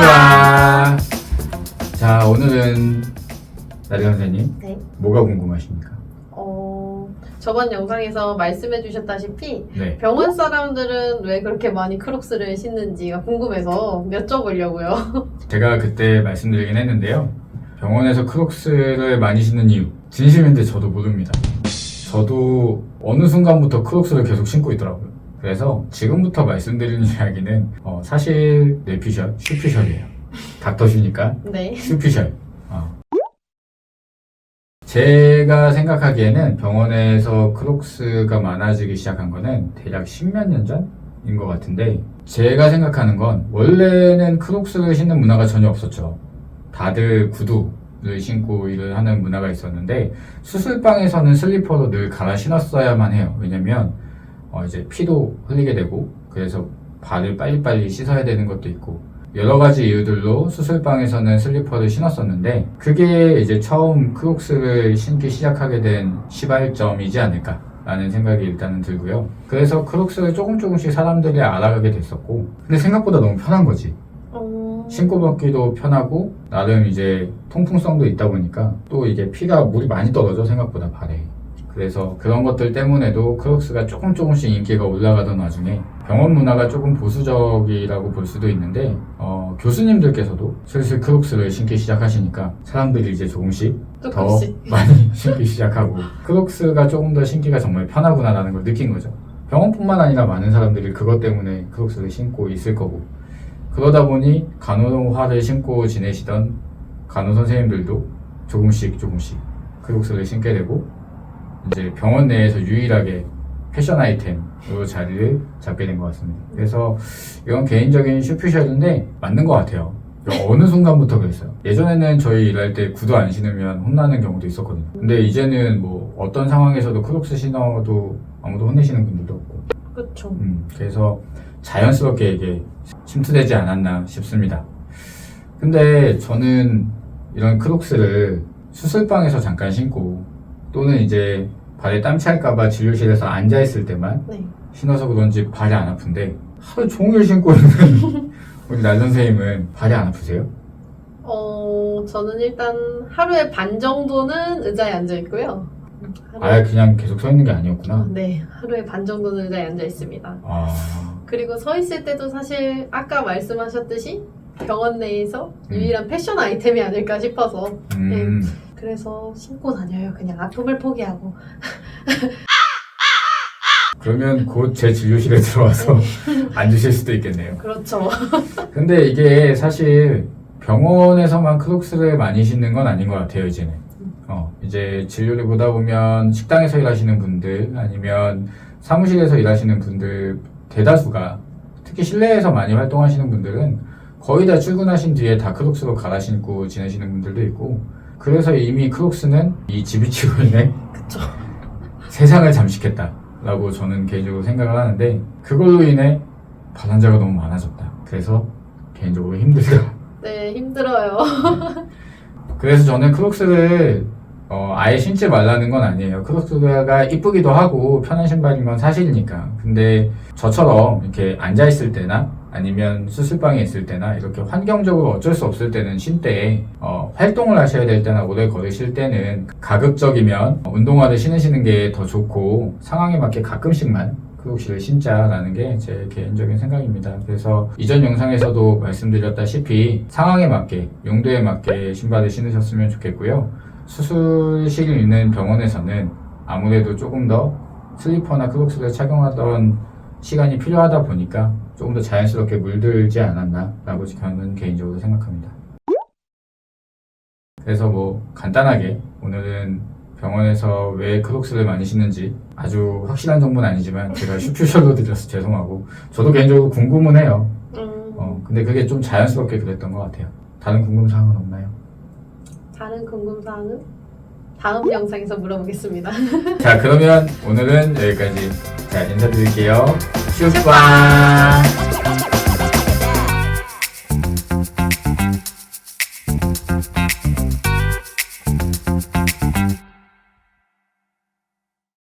반갑습니다. 자, 오늘은 나리 선생님, 네. 뭐가 궁금하십니까? 어, 저번 영상에서 말씀해 주셨다시피 네. 병원 사람들은 왜 그렇게 많이 크록스를 신는지가 궁금해서 여쭤보려고요. 제가 그때 말씀드리긴 했는데요. 병원에서 크록스를 많이 신는 이유, 진심인데 저도 모릅니다. 저도 어느 순간부터 크록스를 계속 신고 있더라고요. 그래서 지금부터 말씀드리는 이야기는 어, 사실 뇌피셜, 슈피셜이에요. 닥터슈니까 네. 슈피셜. 어. 제가 생각하기에는 병원에서 크록스가 많아지기 시작한 거는 대략 십몇 년 전인 것 같은데 제가 생각하는 건 원래는 크록스를 신는 문화가 전혀 없었죠. 다들 구두 를 신고 일을 하는 문화가 있었는데 수술방에서는 슬리퍼로 늘 갈아 신었어야만 해요. 왜냐면 어, 이제 피도 흘리게 되고 그래서 발을 빨리빨리 씻어야 되는 것도 있고 여러 가지 이유들로 수술방에서는 슬리퍼를 신었었는데 그게 이제 처음 크록스를 신기 시작하게 된 시발점이지 않을까 라는 생각이 일단은 들고요. 그래서 크록스를 조금 조금씩 사람들이 알아가게 됐었고 근데 생각보다 너무 편한 거지. 어, 신고 벗기도 편하고 나름 이제 통풍성도 있다 보니까 또 이게 피가 물이 많이 떨어져 생각보다 발에 그래서 그런 것들 때문에도 크록스가 조금 조금씩 인기가 올라가던 와중에 병원 문화가 조금 보수적이라고 볼 수도 있는데 어, 교수님들께서도 슬슬 크록스를 신기 시작하시니까 사람들이 이제 조금씩 더 조금씩. 많이 신기 시작하고 크록스가 조금 더 신기가 정말 편하구나라는 걸 느낀 거죠 병원뿐만 아니라 많은 사람들이 그것 때문에 크록스를 신고 있을 거고 그러다 보니 간호화를 신고 지내시던 간호 선생님들도 조금씩 조금씩 크록스를 신게 되고 이제 병원 내에서 유일하게 패션 아이템으로 자리를 잡게 된 것 같습니다. 그래서 이건 개인적인 슈피셜인데 맞는 것 같아요. 어느 순간부터 그랬어요. 예전에는 저희 일할 때 구두 안 신으면 혼나는 경우도 있었거든요. 근데 이제는 뭐 어떤 상황에서도 크록스 신어도 아무도 혼내시는 분들도 없고 그쵸. 음, 그래서 자연스럽게 이게 침투되지 않았나 싶습니다. 근데 저는 이런 크록스를 수술방에서 잠깐 신고 또는 이제 발에 땀 찰까봐 진료실에서 앉아있을 때만 네. 신어서 그런지 발이 안 아픈데 하루 종일 신고 있는 우리 날 선생님은 발이 안 아프세요? 어, 저는 일단 하루에 반 정도는 의자에 앉아 있고요. 아예 그냥 계속 서 있는 게 아니었구나. 네, 하루에 반 정도는 의자에 앉아 있습니다. 아, 그리고 서 있을 때도 사실 아까 말씀하셨듯이 병원 내에서 음. 유일한 패션 아이템이 아닐까 싶어서 음, 그래서 신고 다녀요. 그냥 아픔을 포기하고. 그러면 곧 제 진료실에 들어와서 앉으실 수도 있겠네요. 그렇죠. 근데 이게 사실 병원에서만 크록스를 많이 신는 건 아닌 것 같아요, 이제는. 어, 이제 진료를 보다 보면 식당에서 일하시는 분들, 아니면 사무실에서 일하시는 분들, 대다수가, 특히 실내에서 많이 활동하시는 분들은 거의 다 출근하신 뒤에 다 크록스로 갈아 신고 지내시는 분들도 있고, 그래서 이미 크록스는 이 지비치로 인해 그쵸. 세상을 잠식했다라고 저는 개인적으로 생각을 하는데, 그걸로 인해 발환자가 너무 많아졌다. 그래서 개인적으로 힘들다. 네, 힘들어요. 그래서 저는 크록스를 어, 아예 신지 말라는 건 아니에요. 크록스가 이쁘기도 하고 편한 신발인 건 사실이니까. 근데 저처럼 이렇게 앉아있을 때나 아니면 수술방에 있을 때나 이렇게 환경적으로 어쩔 수 없을 때는 신때 어, 활동을 하셔야 될 때나 오래 걸으실 때는 가급적이면 운동화를 신으시는 게 더 좋고 상황에 맞게 가끔씩만 크록시를 신자라는 게 제 개인적인 생각입니다. 그래서 이전 영상에서도 말씀드렸다시피 상황에 맞게 용도에 맞게 신발을 신으셨으면 좋겠고요. 수술실이 있는 병원에서는 아무래도 조금 더 슬리퍼나 크록스를 착용하던 시간이 필요하다 보니까 조금 더 자연스럽게 물들지 않았나라고 저는 개인적으로 생각합니다. 그래서 뭐 간단하게 오늘은 병원에서 왜 크록스를 많이 신는지 아주 확실한 정보는 아니지만 제가 슈퓨셜로 드려서 죄송하고 저도 개인적으로 궁금은 해요. 음, 어, 근데 그게 좀 자연스럽게 그랬던 것 같아요. 다른 궁금사항은 없나요? 다른 궁금사항은 다음 영상에서 물어보겠습니다. 자 그러면 오늘은 여기까지 자 인사드릴게요. 슈빵